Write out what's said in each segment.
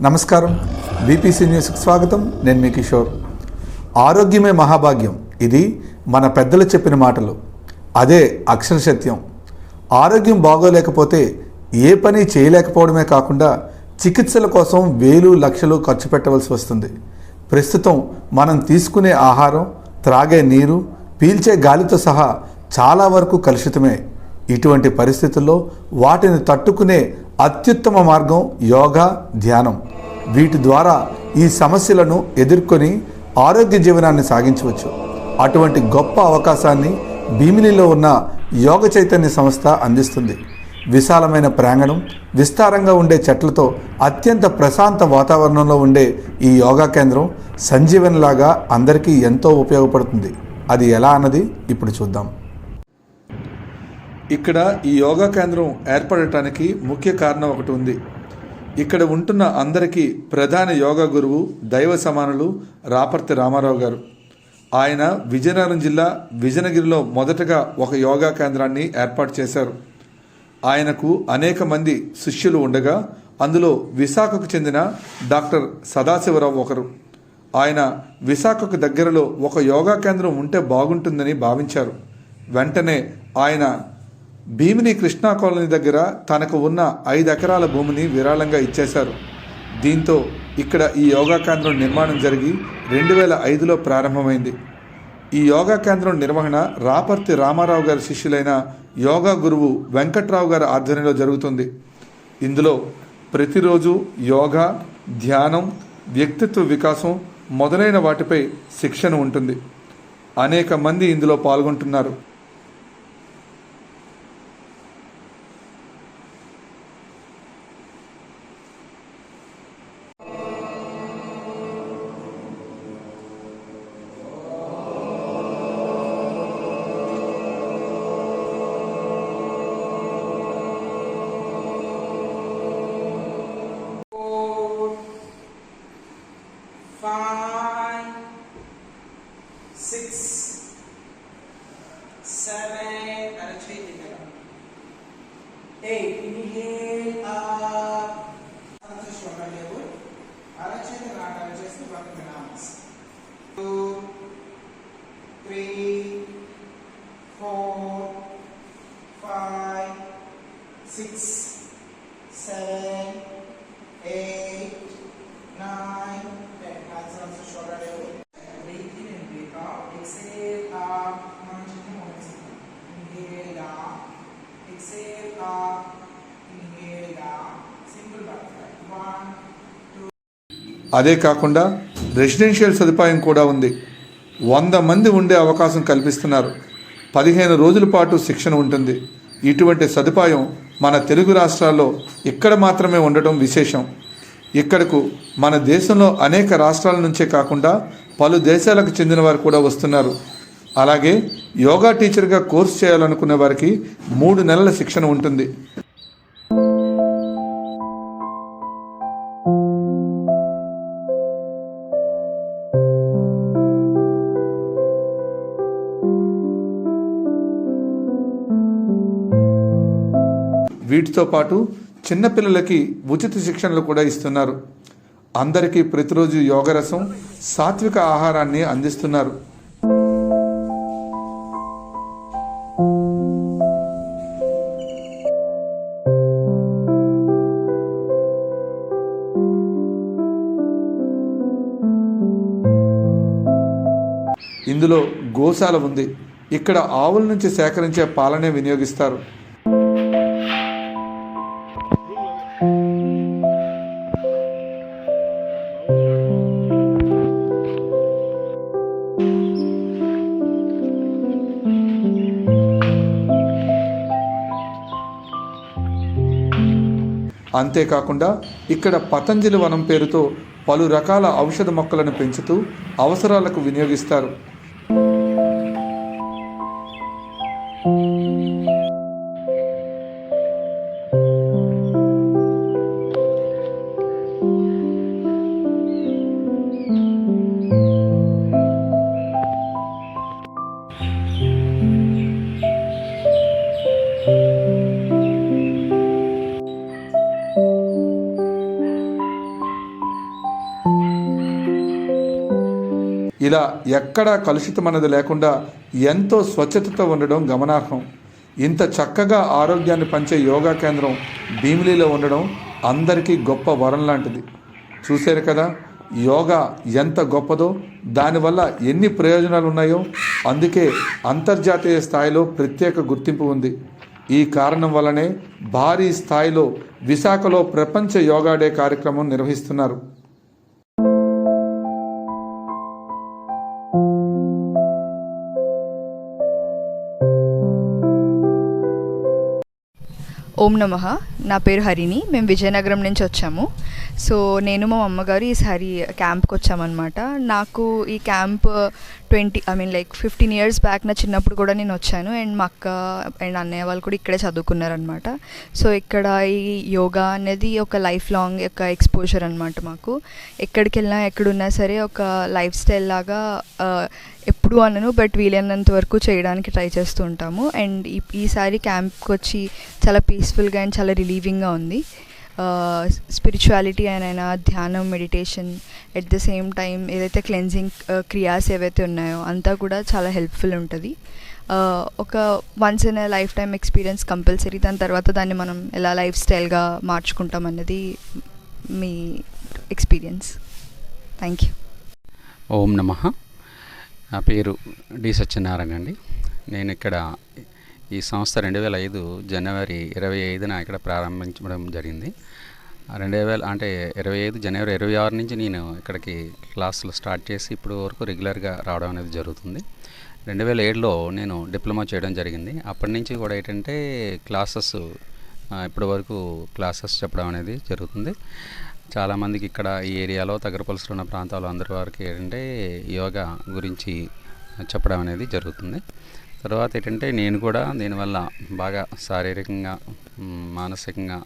నమస్కారం. బీపీసీ న్యూస్కి స్వాగతం. నేను మీ కిషోర్. ఆరోగ్యమే మహాభాగ్యం. ఇది మన పెద్దలు చెప్పిన మాటలు. అదే అక్షర సత్యం. ఆరోగ్యం బాగోలేకపోతే ఏ పని చేయలేకపోవడమే కాకుండా చికిత్సల కోసం వేలు లక్షలు ఖర్చు పెట్టవలసి వస్తుంది. ప్రస్తుతం మనం తీసుకునే ఆహారం త్రాగే నీరు పీల్చే గాలితో సహా చాలా వరకు కలుషితమే. ఇటువంటి పరిస్థితుల్లో వాటిని తట్టుకునే అత్యుత్తమ మార్గం యోగా ధ్యానం. వీటి ద్వారా ఈ సమస్యలను ఎదుర్కొని ఆరోగ్య జీవనాన్ని సాగించవచ్చు. అటువంటి గొప్ప అవకాశాన్ని భీమిలిలో ఉన్న యోగ చైతన్య సంస్థ అందిస్తుంది. విశాలమైన ప్రాంగణం విస్తారంగా ఉండే చెట్లతో అత్యంత ప్రశాంత వాతావరణంలో ఉండే ఈ యోగా కేంద్రం సంజీవనిలాగా అందరికీ ఎంతో ఉపయోగపడుతుంది. అది ఎలా అన్నది ఇప్పుడు చూద్దాం. ఇక్కడ ఈ యోగా కేంద్రం ఏర్పడటానికి ముఖ్య కారణం ఒకటి ఉంది. ఇక్కడ ఉంటున్న అందరికీ ప్రధాన యోగా గురువు దైవ సమానులు రాపర్తి రామారావు గారు. ఆయన విజయనగరం జిల్లా విజయనగిరిలో మొదటగా ఒక యోగా కేంద్రాన్ని ఏర్పాటు చేశారు. ఆయనకు అనేక మంది శిష్యులు ఉండగా అందులో విశాఖకు చెందిన డాక్టర్ సదాశివరావు ఒకరు. ఆయన విశాఖకు దగ్గరలో ఒక యోగా కేంద్రం ఉంటే బాగుంటుందని భావించారు. వెంటనే ఆయన భీమిని కృష్ణా కాలనీ దగ్గర తనకు ఉన్న ఐదు ఎకరాల భూమిని విరాళంగా ఇచ్చేశారు. దీంతో ఇక్కడ ఈ యోగా కేంద్రం నిర్మాణం జరిగి రెండు వేల ఐదులో ప్రారంభమైంది. ఈ యోగా కేంద్రం నిర్వహణ రాపర్తి రామారావు గారి శిష్యులైన యోగా గురువు వెంకట్రావు గారి ఆధ్వర్యంలో జరుగుతుంది. ఇందులో ప్రతిరోజు యోగా ధ్యానం వ్యక్తిత్వ వికాసం మొదలైన వాటిపై శిక్షణ ఉంటుంది. అనేక మంది ఇందులో పాల్గొంటున్నారు. six, seven, and three inhale up. Eight, inhale up. Another shoulder level. Arachate the right arm chest to అదే కాకుండా రెసిడెన్షియల్ సదుపాయం కూడా ఉంది. వంద మంది ఉండే అవకాశం కల్పిస్తున్నారు. పదిహేను రోజుల పాటు శిక్షణ ఉంటుంది. ఇటువంటి సదుపాయం మన తెలుగు రాష్ట్రాల్లో ఇక్కడ మాత్రమే ఉండటం విశేషం. ఇక్కడకు మన దేశంలో అనేక రాష్ట్రాల నుంచే కాకుండా పలు దేశాలకు చెందిన వారు కూడా వస్తున్నారు. అలాగే యోగా టీచర్గా కోర్స్ చేయాలనుకునే వారికి మూడు నెలల శిక్షణ ఉంటుంది. వీటితో పాటు చిన్నపిల్లలకి ఉచిత శిక్షణలు కూడా ఇస్తున్నారు. అందరికీ ప్రతిరోజు యోగరసం సాత్విక ఆహారాన్ని అందిస్తున్నారు. ఇందులో గోశాల ఉంది. ఇక్కడ ఆవుల నుంచి సేకరించే పాలనే వినియోగిస్తారు. అంతేకాకుండా ఇక్కడ పతంజలి వనం పేరుతో పలు రకాల ఔషధ మొక్కలను పెంచుతూ అవసరాలకు వినియోగిస్తారు. ఇలా ఎక్కడా కలుషితమన్నది లేకుండా ఎంతో స్వచ్ఛతతో ఉండడం గమనార్హం. ఇంత చక్కగా ఆరోగ్యాన్ని పంచే యోగా కేంద్రం భీమిలీలో ఉండడం అందరికీ గొప్ప వరం లాంటిది. చూశారు కదా యోగా ఎంత గొప్పదో దానివల్ల ఎన్ని ప్రయోజనాలు ఉన్నాయో అందుకే అంతర్జాతీయ స్థాయిలో ప్రత్యేక గుర్తింపు ఉంది. ఈ కారణం వల్లనే భారీ స్థాయిలో విశాఖలో ప్రపంచ యోగా డే కార్యక్రమం నిర్వహిస్తున్నారు. ఓం నమ. నా పేరు హరిణి. మేము విజయనగరం నుంచి వచ్చాము. సో నేను మా అమ్మగారు ఈసారి క్యాంప్కి వచ్చామన్నమాట. నాకు ఈ camp twenty I mean like fifteen years back నా చిన్నప్పుడు కూడా నేను వచ్చాను. అండ్ మా అక్క అండ్ అన్నయ్య వాళ్ళు కూడా ఇక్కడే చదువుకున్నారనమాట సో ఇక్కడ ఈ యోగా అనేది ఒక లైఫ్ లాంగ్ యొక్క ఎక్స్పోజర్ అనమాట మాకు. ఎక్కడికి వెళ్ళినా ఎక్కడున్నా సరే ఒక లైఫ్ స్టైల్ లాగా ఎప్పుడు అనను బట్ వీలైనంత వరకు చేయడానికి ట్రై చేస్తూ ఉంటాము. అండ్ ఈసారి క్యాంప్కి వచ్చి చాలా పీస్ఫుల్గా అండ్ చాలా రిలీవింగ్గా ఉంది. స్పిరిచువాలిటీ అయినా ధ్యానం meditation at the same time ఏదైతే క్లెన్జింగ్ క్రియాస్ ఏవైతే ఉన్నాయో అంతా కూడా చాలా హెల్ప్ఫుల్ ఉంటుంది. ఒక once in life time experience compulsory దాని తర్వాత దాన్ని మనం ఎలా లైఫ్ స్టైల్గా మార్చుకుంటాం అన్నది మీ ఎక్స్పీరియన్స్. Thank you. ఓం నమ. నా పేరు డి సత్యనారాయణ అండి. నేను ఇక్కడ ఈ సంస్థ రెండు వేల ఐదు జనవరి ఇరవై ఐదున ఇక్కడ ప్రారంభించడం జరిగింది. రెండు వేల అంటే ఇరవై ఐదు జనవరి ఇరవై ఆరు నుంచి నేను ఇక్కడికి క్లాసులు స్టార్ట్ చేసి ఇప్పుడు వరకు రెగ్యులర్గా రావడం అనేది జరుగుతుంది. రెండు వేల ఏడులో నేను డిప్లొమా చేయడం జరిగింది. అప్పటి నుంచి కూడా ఏంటంటే క్లాసెస్ ఇప్పటి వరకు క్లాసెస్ చెప్పడం అనేది జరుగుతుంది. చాలామందికి ఇక్కడ ఈ ఏరియాలో తగరపలుసులు ఉన్న ప్రాంతాల్లో అందరి వారికి ఏంటంటే యోగా గురించి చెప్పడం అనేది జరుగుతుంది. తర్వాత ఏంటంటే నేను కూడా దీనివల్ల బాగా శారీరకంగా మానసికంగా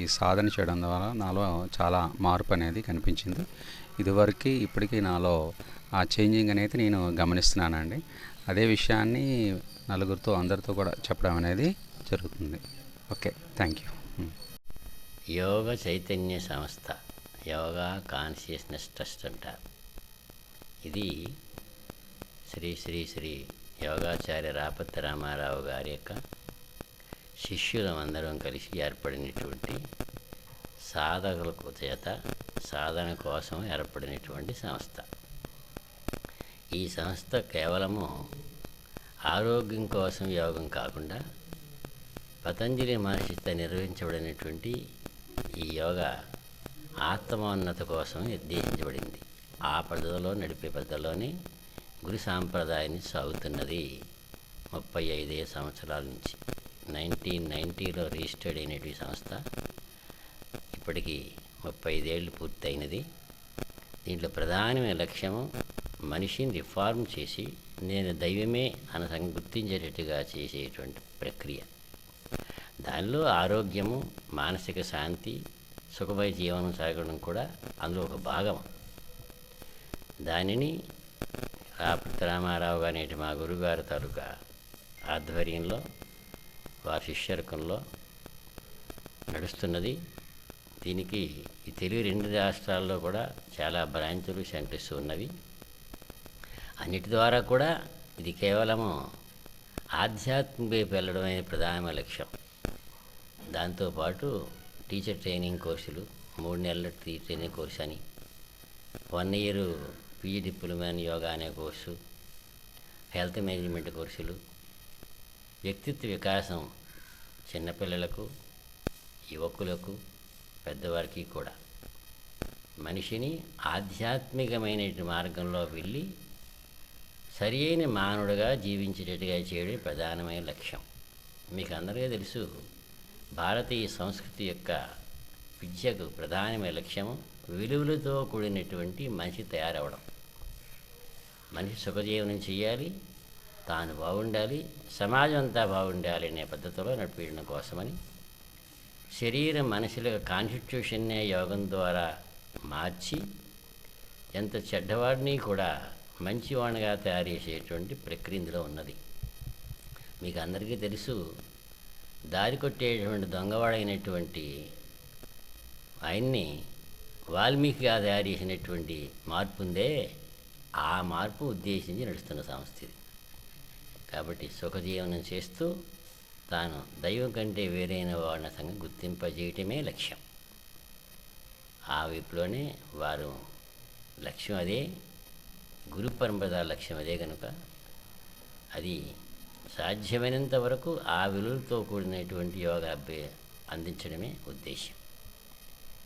ఈ సాధన చేయడం ద్వారా నాలో చాలా మార్పు అనేది కనిపించింది. ఇదివరకు ఇప్పటికీ నాలో ఆ చేంజింగ్ అనేది నేను గమనిస్తున్నానండి. అదే విషయాన్ని నలుగురితో అందరితో కూడా చెప్పడం అనేది జరుగుతుంది. Okay thank you Yoga Chaitanya Sanstha. Yoga consciousness trust అంటారు ఇది శ్రీ శ్రీ శ్రీ యోగాచార్య రాపతి రామారావు గారి యొక్క శిష్యులమందరం కలిసి ఏర్పడినటువంటి సాధకులకు చేత సాధన కోసం ఏర్పడినటువంటి సంస్థ. ఈ సంస్థ కేవలము ఆరోగ్యం కోసం యోగం కాకుండా పతంజలి మహర్షితో నిర్వహించబడినటువంటి ఈ యోగా ఆత్మోన్నత కోసం నిర్దేశించబడింది. ఆ పద్ధతిలో నడిపే పద్ధతిలోనే గురు సాంప్రదాయాన్ని సాగుతున్నది. ముప్పై ఐదే సంవత్సరాల నుంచి నైన్టీన్ నైంటీలో రిజిస్టర్డ్ అయినటువంటి సంస్థ ఇప్పటికీ ముప్పై ఐదేళ్ళు పూర్తయినది. దీంట్లో ప్రధానమైన లక్ష్యము మనిషిని రిఫార్మ్ చేసి నేను దైవమే అన గుర్తించేటట్టుగా చేసేటువంటి ప్రక్రియ. దానిలో ఆరోగ్యము మానసిక శాంతి సుఖమయ జీవనం సాగడం కూడా అందులో ఒక భాగం. దానిని రాపతి రామారావు అనేటి మా గురుగారు తాలూకా ఆధ్వర్యంలో వారి శిష్యర్కంలో నడుస్తున్నది. దీనికి ఈ తెలుగు రెండు రాష్ట్రాల్లో కూడా చాలా బ్రాంచులు సెంటర్స్ ఉన్నవి. అన్నిటి ద్వారా కూడా ఇది కేవలము ఆధ్యాత్మిక వైపు వెళ్ళడం ప్రధానమైన లక్ష్యం దాంతోపాటు టీచర్ ట్రైనింగ్ కోర్సులు మూడు నెలల ట్రైనింగ్ కోర్సు అని. One year PG diploma in yoga అనే కోర్సు హెల్త్ మేనేజ్మెంట్ కోర్సులు వ్యక్తిత్వ వికాసం చిన్నపిల్లలకు యువకులకు పెద్దవారికి కూడా. మనిషిని ఆధ్యాత్మికమైన మార్గంలో వెళ్ళి సరి అయిన మానవుడిగా జీవించేటట్టుగా చేయడం ప్రధానమైన లక్ష్యం. మీకు అందరికీ తెలుసు భారతీయ సంస్కృతి యొక్క విద్యకు ప్రధానమైన లక్ష్యము విలువలతో కూడినటువంటి మనిషి తయారవడం. మనిషి సుఖజీవనం చేయాలి తాను బాగుండాలి సమాజం అంతా బాగుండాలి అనే పద్ధతిలో నడిపించడం కోసమని శరీరం మనుషుల కాన్స్టిట్యూషన్నే యోగం ద్వారా మార్చి ఎంత చెడ్డవాడిని కూడా మంచివాడిగా తయారు చేసేటువంటి ప్రక్రియ ఇందులో ఉన్నది. మీకు అందరికీ తెలుసు దారి కొట్టేటువంటి దొంగవాడైనటువంటి ఆయన్ని వాల్మీకిగా తయారు చేసినటువంటి మార్పు ఉందే ఆ మార్పు ఉద్దేశించి నడుస్తున్న సంస్థ ఇది. కాబట్టి సుఖజీవనం చేస్తూ తాను దైవం కంటే వేరైన వాళ్ళ సంగతి గుర్తింపజేయటమే లక్ష్యం. ఆ వైపులోనే వారు లక్ష్యం అదే గురు పరంపర లక్ష్యం అదే కనుక అది సాధ్యమైనంత వరకు ఆ విలువలతో కూడినటువంటి యోగా అందించడమే ఉద్దేశం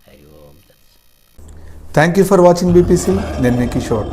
Hari Om thank you for watching BPC నేను మీ కిషోర్.